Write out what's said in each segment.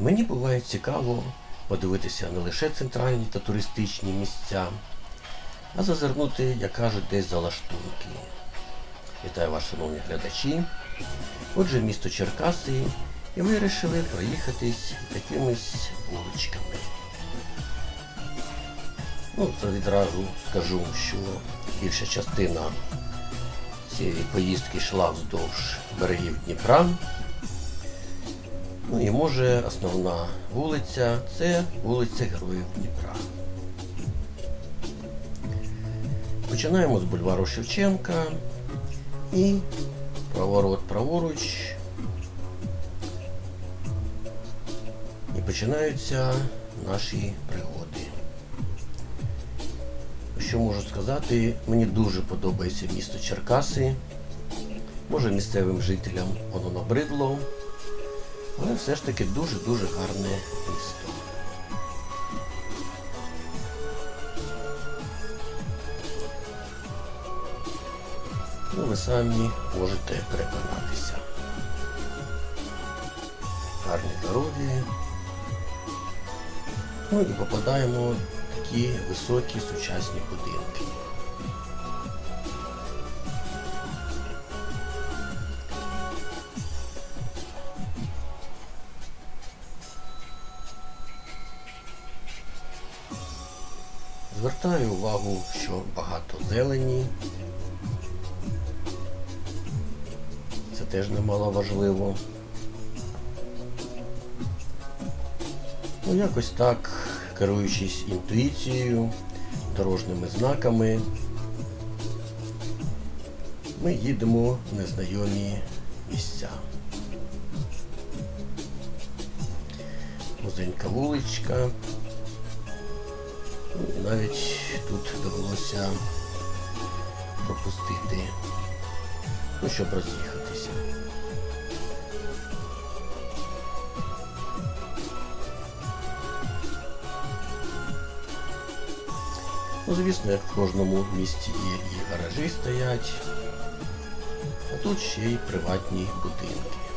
Мені буває цікаво подивитися не лише центральні та туристичні місця, а зазирнути, як кажуть, десь за лаштунки. Вітаю вас, шановні глядачі. Отже, місто Черкаси, і ми вирішили проїхатись якимись вуличками. Ну, це відразу скажу, що більша частина цієї поїздки йшла вздовж берегів Дніпра. Ну і може основна вулиця це вулиця Героїв Дніпра. Починаємо з бульвару Шевченка і поворот праворуч. І починаються наші пригоди. Що можу сказати, мені дуже подобається місто Черкаси. Може місцевим жителям воно набридло, але все ж таки дуже-дуже гарне місто. Ну, ви самі можете переконатися. Гарні дороги. Ну і попадаємо в такі високі сучасні будинки. Звертаю увагу, що багато зелені. Це теж немало важливо. Ну, якось так, керуючись інтуїцією, дорожніми знаками, ми їдемо в незнайомі місця. Вузенька вуличка. Навіть тут довелося пропустити, ну, щоб роз'їхатися. Ну, звісно, як в кожному місті є і гаражі стоять, а тут ще й приватні будинки.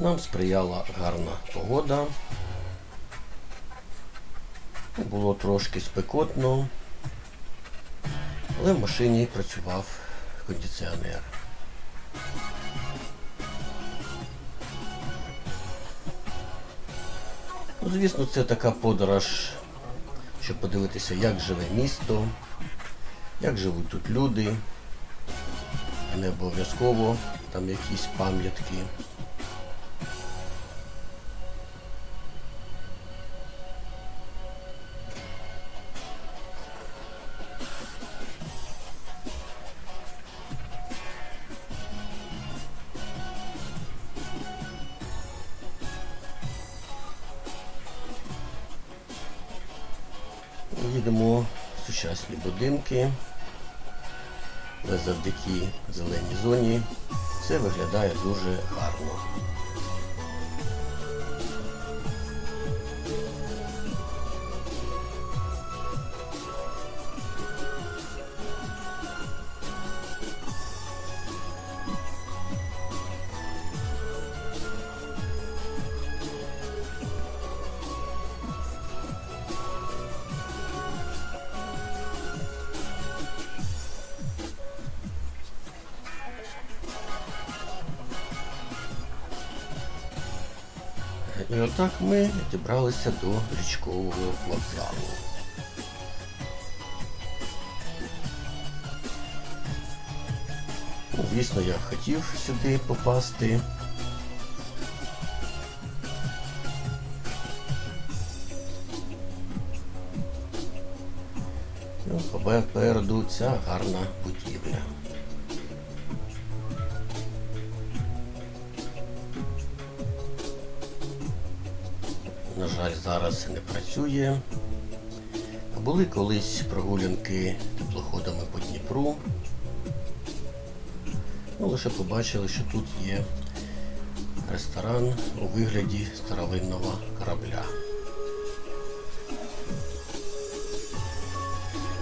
Нам сприяла гарна погода. Було трошки спекотно, але в машині працював кондиціонер. Ну, звісно, це така подорож, щоб подивитися, як живе місто, як живуть тут люди, а не обов'язково там якісь пам'ятки. Але завдяки зеленій зоні все виглядає дуже гарно. І отак ми дібралися до річкового вокзалу. Ну, звісно, я хотів сюди попасти. Ну, попереду ця гарна будівля. Жаль, зараз не працює. Були колись прогулянки теплоходами по Дніпру. Ну, лише побачили, що тут є ресторан у вигляді старовинного корабля.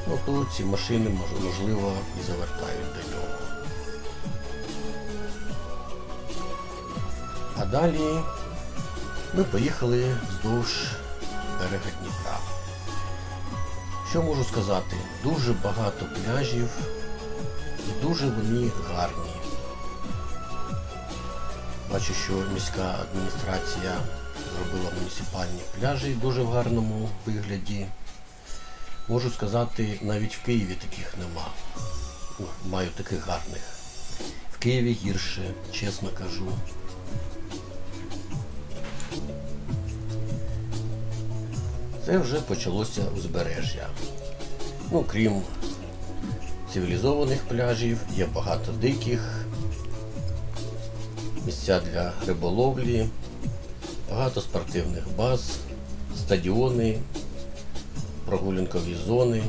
ну то ці машини можливо і завертають до нього. А далі ми поїхали вздовж берега Дніпра. Що можу сказати? Дуже багато пляжів і дуже вони гарні. Бачу, що міська адміністрація зробила муніципальні пляжі дуже в гарному вигляді. Можу сказати, навіть в Києві таких нема. Маю таких гарних. В Києві гірше, чесно кажу. Це вже почалося узбережжя. Ну, крім цивілізованих пляжів, є багато диких, місця для риболовлі, багато спортивних баз, стадіони, прогулянкові зони.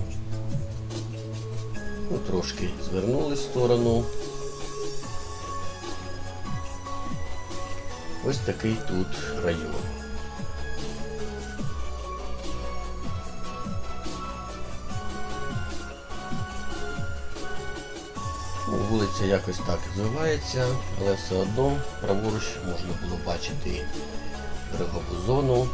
Ну, трошки звернули в сторону. Ось такий тут район. Вулиця якось так звивається, але все одно праворуч можна було бачити берегову зону.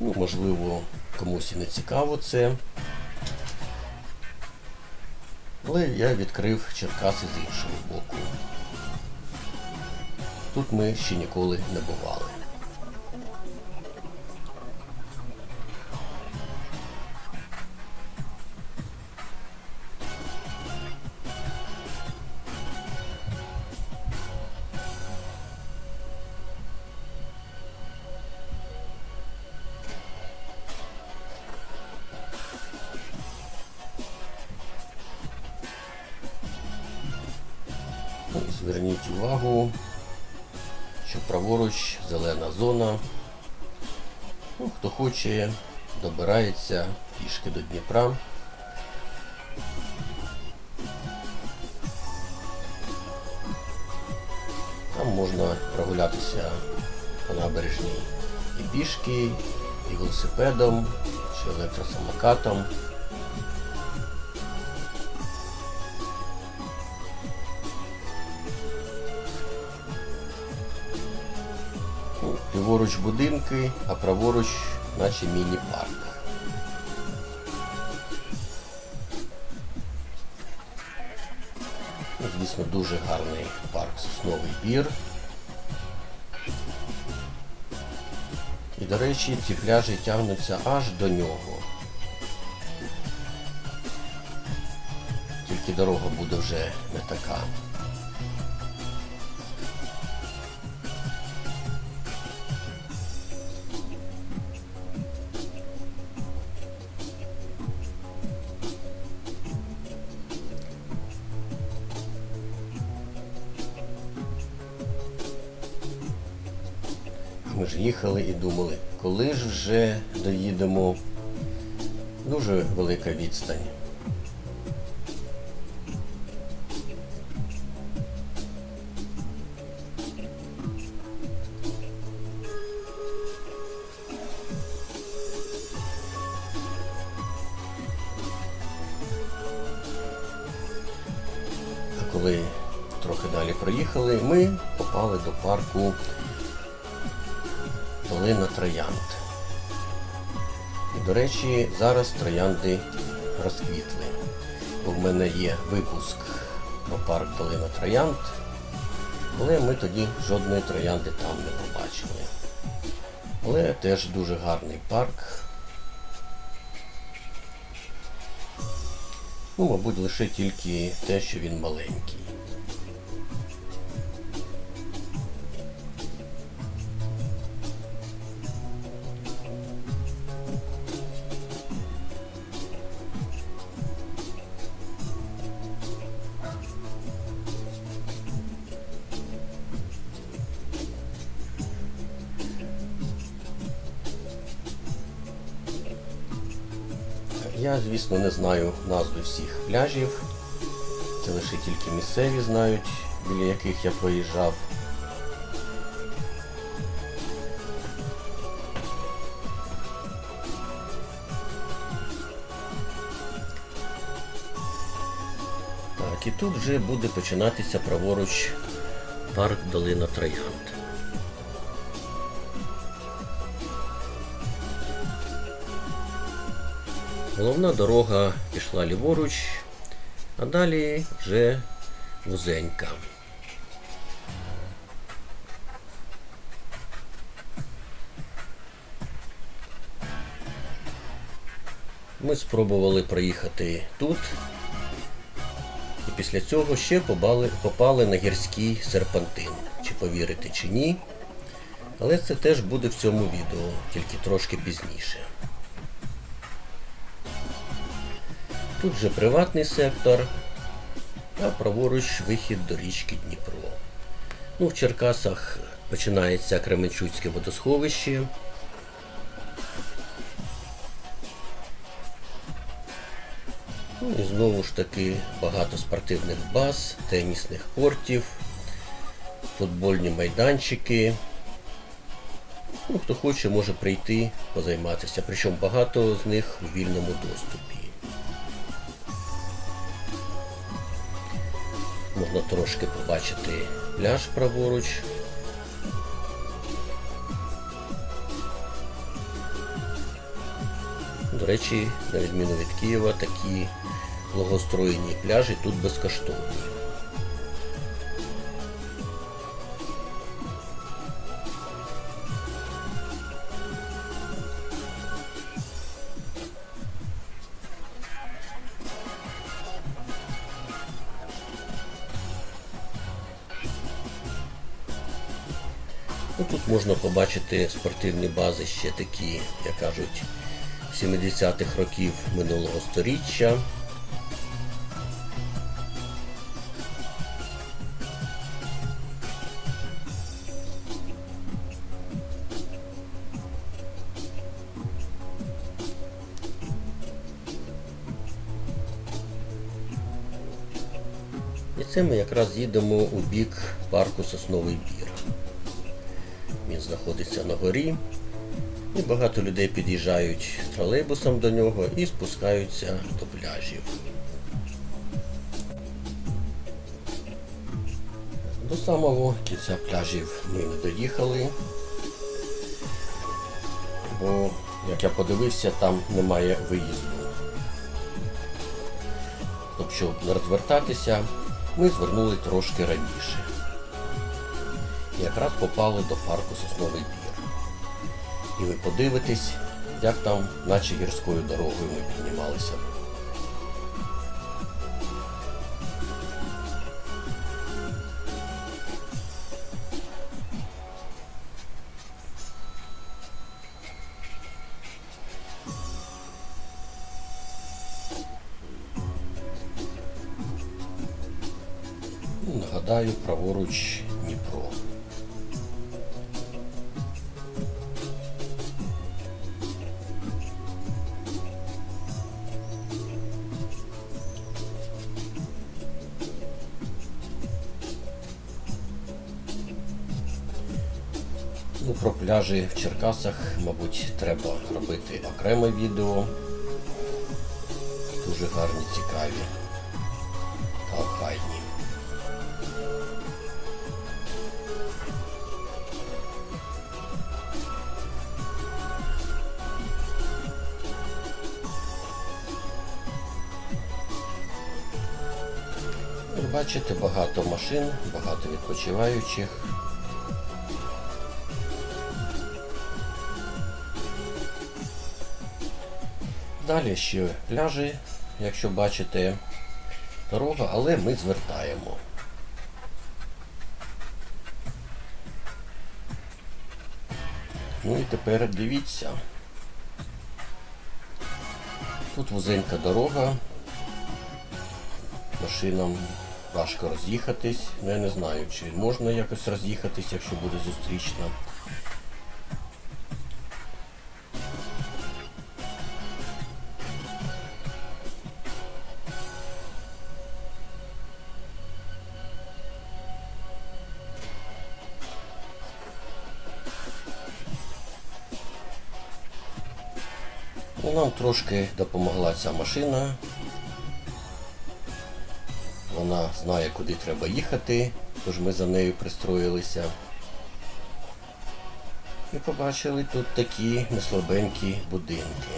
Ну, можливо, комусь і не цікаво це. Але я відкрив Черкаси з іншого боку. Тут ми ще ніколи не бували. Зверніть увагу, що праворуч зелена зона. Ну, хто хоче, добирається пішки до Дніпра. Там можна прогулятися по набережній і пішки, і велосипедом, чи електросамокатом. Ліворуч будинки, а праворуч наче міні-парк. Ну, Звісно, дуже гарний парк Сосновий Бір. І, до речі, ці пляжі тягнуться аж до нього. Тільки дорога буде вже не така. Ми ж їхали і думали, коли ж вже доїдемо. Дуже велика відстань. А коли трохи далі проїхали, ми попали до парку Долина Троянд. До речі, зараз троянди розквітли. Бо в мене є випуск про парк Долина Троянд, але ми тоді жодної троянди там не побачили. Але теж дуже гарний парк. Ну, мабуть, лише тільки те, що він маленький. Звісно, не знаю назви всіх пляжів. Це лише тільки місцеві знають, біля яких я проїжджав. Так, і тут вже буде починатися праворуч парк Долина Троянд. Головна дорога пішла ліворуч, а далі вже вузенька. Ми спробували проїхати тут, і після цього ще попали, попали на гірський серпантин. Чи повірите, чи ні. Але це теж буде в цьому відео, тільки трошки пізніше. Тут же приватний сектор, а праворуч вихід до річки Дніпро. Ну, в Черкасах починається Кременчуцьке водосховище. Ну і знову ж таки багато спортивних баз, тенісних кортів, футбольні майданчики. Ну, хто хоче, може прийти позайматися, причому багато з них у вільному доступі. Можна трошки побачити пляж праворуч. До речі, на відміну від Києва, такі благостроєні пляжі тут безкоштовні. Ну, тут можна побачити спортивні бази ще такі, як кажуть, 70-х років минулого сторіччя. І це ми якраз їдемо у бік парку Сосновий Бір. Він знаходиться на горі, і багато людей під'їжджають тролейбусом до нього і спускаються до пляжів. До самого кінця пляжів ми не доїхали, бо, як я подивився, там немає виїзду. Тобто, щоб не розвертатися, ми звернули трошки раніше. Якраз попали до парку Сосновий Бір. І ви подивитесь, як там, наче гірською дорогою ми піднімалися. Нагадаю, праворуч Ну, про пляжі в Черкасах, мабуть, треба робити окреме відео. Дуже гарні, цікаві та охайні. Бачите, багато машин, багато відпочиваючих. Далі ще пляжі, якщо бачите, дорога, але ми звертаємо. Ну і тепер дивіться. Тут вузенька дорога. Машинам важко роз'їхатись. Ну, я не знаю, чи можна якось роз'їхатись, якщо буде зустрічна. Трошки допомогла ця машина. Вона знає, куди треба їхати, тож ми за нею пристроїлися. І побачили тут такі неслабенькі будинки.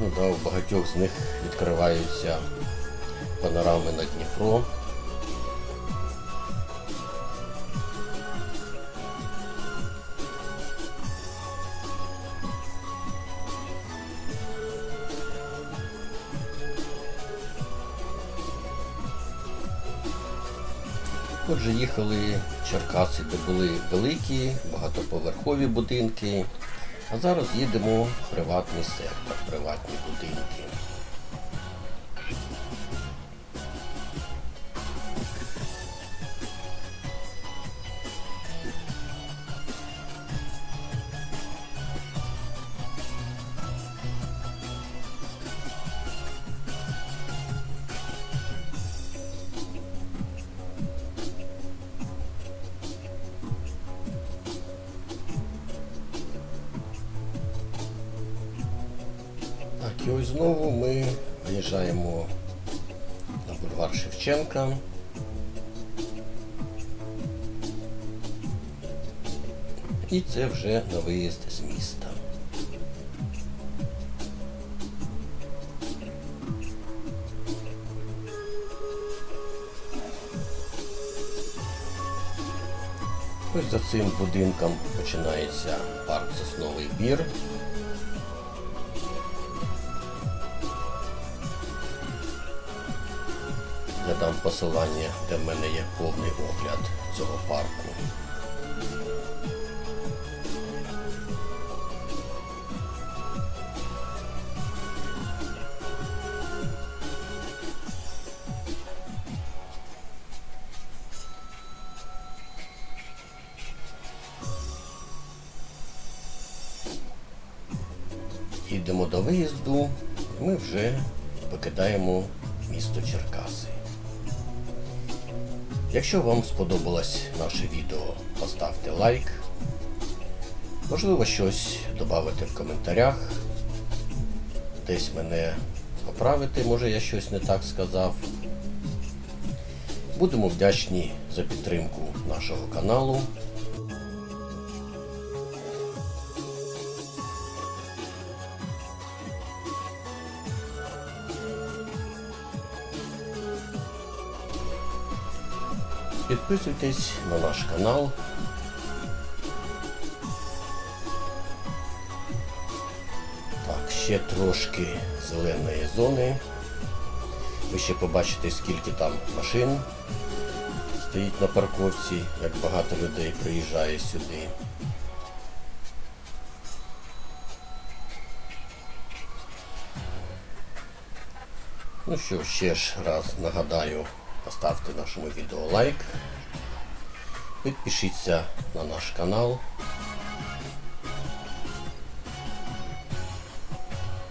Ну да, у багатьох з них відкриваються панорами на Дніпро. Отже, їхали Черкаси, де були великі, багатоповерхові будинки. А зараз їдемо в приватний сектор, приватні будинки. Знову ми виїжджаємо на бульвар Шевченка. І це вже на виїзд з міста. Ось за цим будинком починається парк Сосновий Бір. Посилання, де в мене є повний огляд цього парку. Їдемо до виїзду, ми вже покидаємо місто Черкаси. Якщо вам сподобалось наше відео, поставте лайк. Можливо, щось додати в коментарях. Десь мене поправити, може я щось не так сказав. Будемо вдячні за підтримку нашого каналу. Підписуйтесь на наш канал. Так, ще трошки зеленої зони. Ви ще побачите, скільки там машин стоїть на парковці, як багато людей приїжджає сюди. Ну що, ще ж раз нагадаю, поставте нашому відео лайк, підпишіться на наш канал.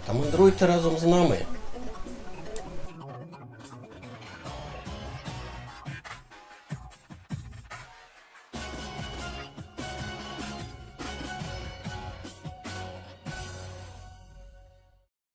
Та мандруйте разом з нами.